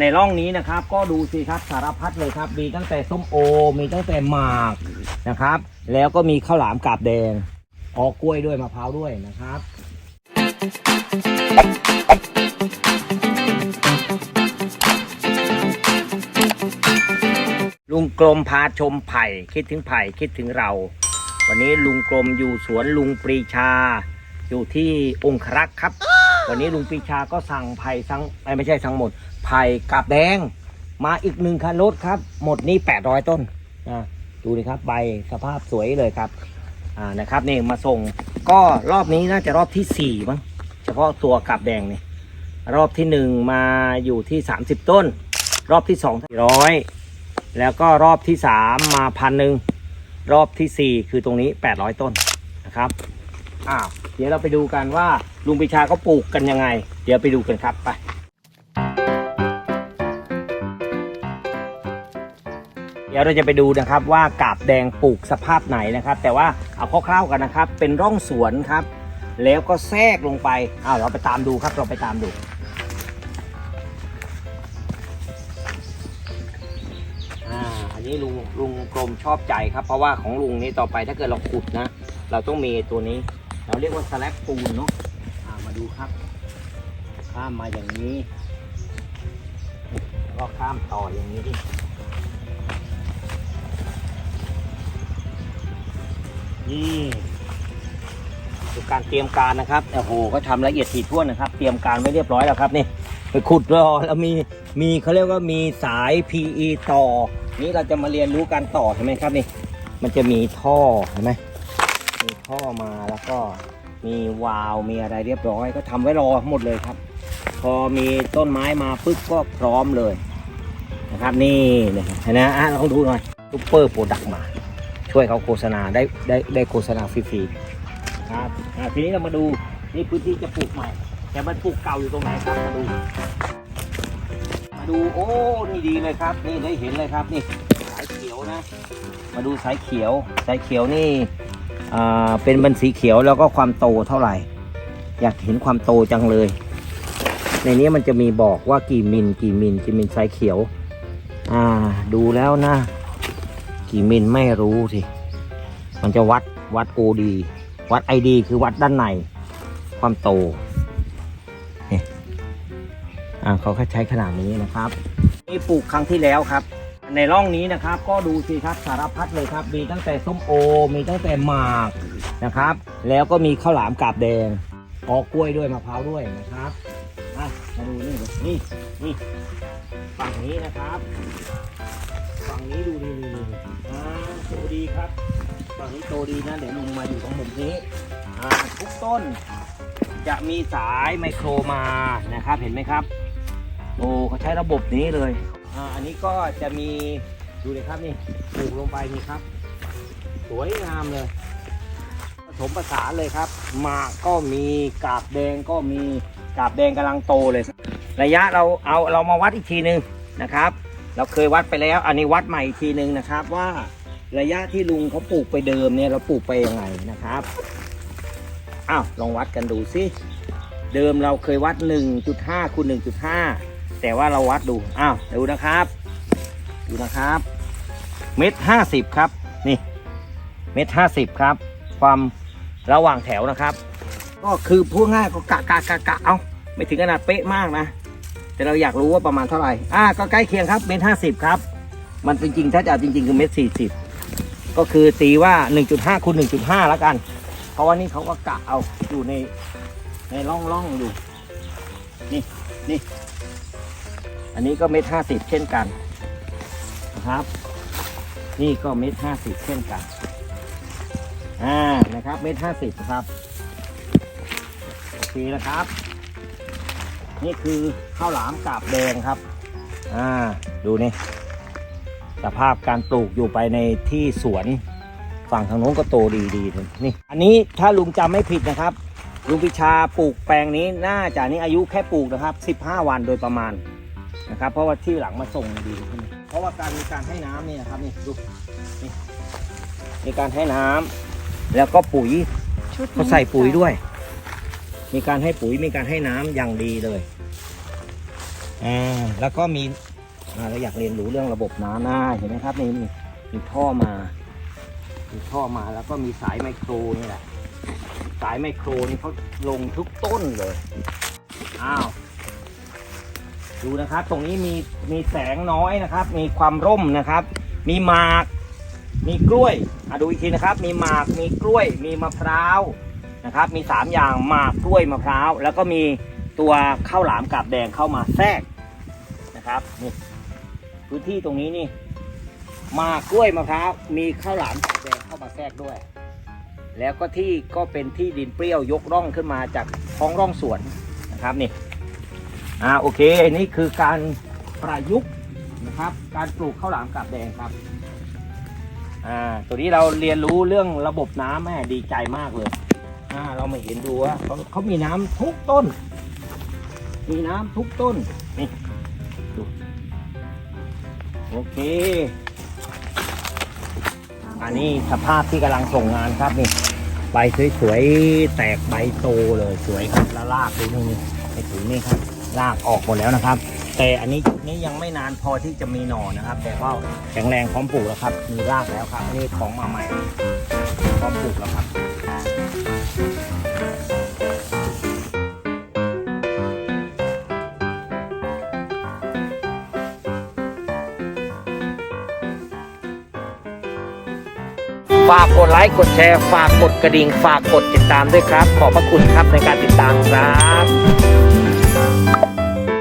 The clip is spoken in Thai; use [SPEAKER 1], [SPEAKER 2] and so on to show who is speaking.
[SPEAKER 1] ในร่องนี้นะครับ ก็ดูสิครับสารพัดเลยครับ มีตั้งแต่ส้มโอ มีตั้งแต่หมากนะครับ แล้วก็มีข้าวหลามกาบแดง ออกกล้วยด้วยมะพร้าวด้วยนะครับลุงกลมพาชมไผ่คิดถึงไผ่คิดถึงเรา วันนี้ลุงกลมอยู่สวนลุงปรีชา อยู่ที่องครักษ์ครับ วันนี้ลุงปีชาก็สั่งไผ่สั่งไม่ใช่สั่งหมดไผ่กับแดง มาอีกหนึ่งคันรถครับ หมดนี่800ต้นอ่าดูดิครับใบสภาพสวยเลยครับอ่านะครับนี่มาส่งก็รอบนี้น่าจะรอบที่สี่มั้งเฉพาะตัวกับแดงนี่รอบที่หนึ่งมาอยู่ที่30ต้น รอบที่สองร้อยแล้วก็รอบที่สามมาพันหนึ่งรอบที่สี่คือตรงนี้800ต้นนะครับอ้าวเดี๋ยวเราไปดูกันว่า ลุงปรีชาเขาปลูกกันยังไง เดี๋ยวไปดูกันครับไปเดี๋ยวเราจะไปดูนะครับว่ากาบแดงปลูกสภาพไหนนะครับ แต่ว่าเอาคร่าวๆกันนะครับ เป็นร่องสวนครับ แล้วก็แทรกลงไปอ้าวเราไปตามดูครับเราไปตามดู อ่าอันนี้ลุงลุงกรมชอบใจครับ เพราะว่าของลุงนี่ต่อไปถ้าเกิดเราขุดนะ เราต้องมีตัวนี้ เราเรียกว่าสแลกปูนเนาะ ดูครับ ข้ามมาอย่างนี้แล้วก็ข้ามต่ออย่างนี้ดินี่คือการเตรียมการนะครับโอ้โหก็ทำละเอียดถี่ถ้วนนะครับ เตรียมการไว้เรียบร้อยแล้วครับนี่ไปขุดรอแล้วมีมีเขาเรียกว่ามีสาย PE ต่อ นี่เราจะมาเรียนรู้การต่อใช่ไหมครับนี่ มันจะมีท่อเห็นไหมมีท่อมาแล้วก็ มีวาล์วมีอะไรเรียบร้อย ก็ทำไว้รอหมดเลยครับ พอมีต้นไม้มาปึ๊บก็พร้อมเลยนะครับนี่นะครับเห็นไหมอะลองดูหน่อยซุปเปอร์โปรดักต์มา ช่วยเขาโฆษณาได้ได้ได้โฆษณาฟรีๆครับทีนี้เรามาดูนี่พื้นที่จะปลูกใหม่ แต่มันปลูกเก่าอยู่ตรงไหนครับมาดู มาดูโอ้นี่ดีเลยครับ นี่ได้เห็นเลยครับนี่สายเขียวนะ มาดูสายเขียวสายเขียวนี่ เป็นบันสีเขียวแล้วก็ความโตเท่าไหร่ อยากเห็นความโตจังเลย ในนี้มันจะมีบอกว่ากี่มิลกี่มิลกี่มิลสายเขียว อ่าดูแล้วนะ กี่มิลไม่รู้สิมันจะวัดวัด OD วัด ID คือวัดด้านใน ความโตนี่อ่าเขาใช้ขนาดนี้นะครับนี่ปลูกครั้งที่แล้วครับ ในร่องนี้นะครับก็ดูสิครับสารพัดเลยครับ มีตั้งแต่ส้มโอ มีตั้งแต่หมากนะครับ แล้วก็มีข้าวหลามกาบแดงออกกล้วยด้วยมะพร้าวด้วยนะครับมาดูนี่นี่นี่ฝั่งนี้นะครับ ฝั่งนี้ดูดีนี่อ่าโตดีครับฝั่งนี้โตดีนะเดี๋ยวลุงมาอยู่ตรงมุมนี้อ่าทุกต้นจะมีสายไมโครมานะครับเห็นไหมครับโอ้เขาใช้ระบบนี้เลย อ่าอันนี้ก็จะมีดูเลยครับนี่ปลูกลงไปนี่ครับ สวยงามเลยผสมผสานเลยครับหมากก็มีกาบแดงก็มีกาบแดงกำลังโตเลย ระยะเราเอาเรามาวัดอีกทีหนึ่งนะครับ เราเคยวัดไปแล้ว อันนี้วัดใหม่อีกทีหนึ่งนะครับว่าระยะที่ลุงเขาปลูกไปเดิมเนี่ยเราปลูกไปยังไงนะครับอ้าวลองวัดกันดูสิเดิมเราเคยวัด 1.5คูณ1.5 แต่ว่าเราวัดดู อ้าว ดูนะครับ ดูนะครับ เมตรห้าสิบครับ นี่ เมตรห้าสิบครับ ความระหว่างแถวนะครับ ก็คือพูดง่ายก็กะกะกะกะเอาไม่ถึงขนาดเป๊ะมากนะ แต่เราอยากรู้ว่าประมาณเท่าไหร่ อ่า ก็ใกล้เคียงครับ เมตรห้าสิบครับ มันจริงๆ ถ้าจะจริง ๆ คือเมตรสี่สิบก็คือตีว่า 1.5คูณ1.5 แล้วกัน เพราะว่านี่เขาก็กะเอาอยู่ในในร่องร่องอยู่ นี่นี่ อันนี้ก็เมตรห้าสิบเช่นกันนะครับ นี่ก็เมตรห้าสิบเช่นกันอ่านะครับเมตรห้าสิบครับโอเคนะครับ นี่คือข้าวหลามกาบแดงครับอ่าดูนี่สภาพการปลูกอยู่ไปในที่สวนฝั่งทางโน้นก็โตดีดีเลยนี่ อันนี้ถ้าลุงจำไม่ผิดนะครับ ลุงพิชาปลูกแปลงนี้น่าจะนี่อายุแค่ปลูกนะครับ 15 วันโดยประมาณ นะครับ เพราะว่าที่หลังมาส่งดีขึ้นเพราะว่าการมีการให้น้ำเนี่ยนะครับนี่ดูนี่มีการให้น้ำแล้วก็ปุ๋ย
[SPEAKER 2] ชุด
[SPEAKER 1] เขาใส่ปุ๋ยด้วย มีการให้ปุ๋ยมีการให้น้ำอย่างดีเลยอ่าแล้วก็มีอ่าเราอยากเรียนรู้เรื่องระบบน้ำนะเห็นไหมครับนี่มีมีท่อมามีท่อมาแล้วก็มีสายไมโครนี่แหละสายไมโครนี่เขาลงทุกต้นเลยอ้าว ดูนะครับ ตรงนี้มีมีแสงน้อยนะครับ มีความร่มนะครับ มีหมาก มีกล้วยอะดูอีกทีนะครับ มีหมาก มีกล้วย มีมะพร้าวนะครับ มีสามอย่างหมากกล้วยมะพร้าว แล้วก็มีตัวข้าวหลามกาบแดงเข้ามาแทรกนะครับนี่พื้นที่ตรงนี้นี่หมากกล้วยมะพร้าวมีข้าวหลามกาบแดงเข้ามาแทรกด้วย แล้วก็ที่ก็เป็นที่ดินเปรี้ยวยกร่องขึ้นมาจากท้องร่องสวนนะครับนี่ อ่าโอเคนี่คือการประยุกต์นะครับ การปลูกข้าวหลามกาบแดงครับอ่าตัวนี้เราเรียนรู้เรื่องระบบน้ำแม่ดีใจมากเลยอ่าเรามาเห็นดูว่าเขาเขามีน้ำทุกต้น มีน้ำทุกต้นนี่ดูโอเคอันนี้สภาพที่กำลังส่งงานครับนี่ใบสวยๆแตกใบโตเลยสวยครับแล้วรากดูนี่ไอ้ถุงนี่ครับ รากออกหมดแล้วนะครับ แต่อันนี้นี่ยังไม่นานพอที่จะมีหน่อนะครับ แต่ว่าแข็งแรงพร้อมปลูกแล้วครับ มีรากแล้วครับนี่ของมาใหม่พร้อมปลูกแล้วครับฝากกดไลค์กดแชร์ฝากกดกระดิ่ง ฝากกดติดตามด้วยครับ ขอบพระคุณครับในการติดตามครับ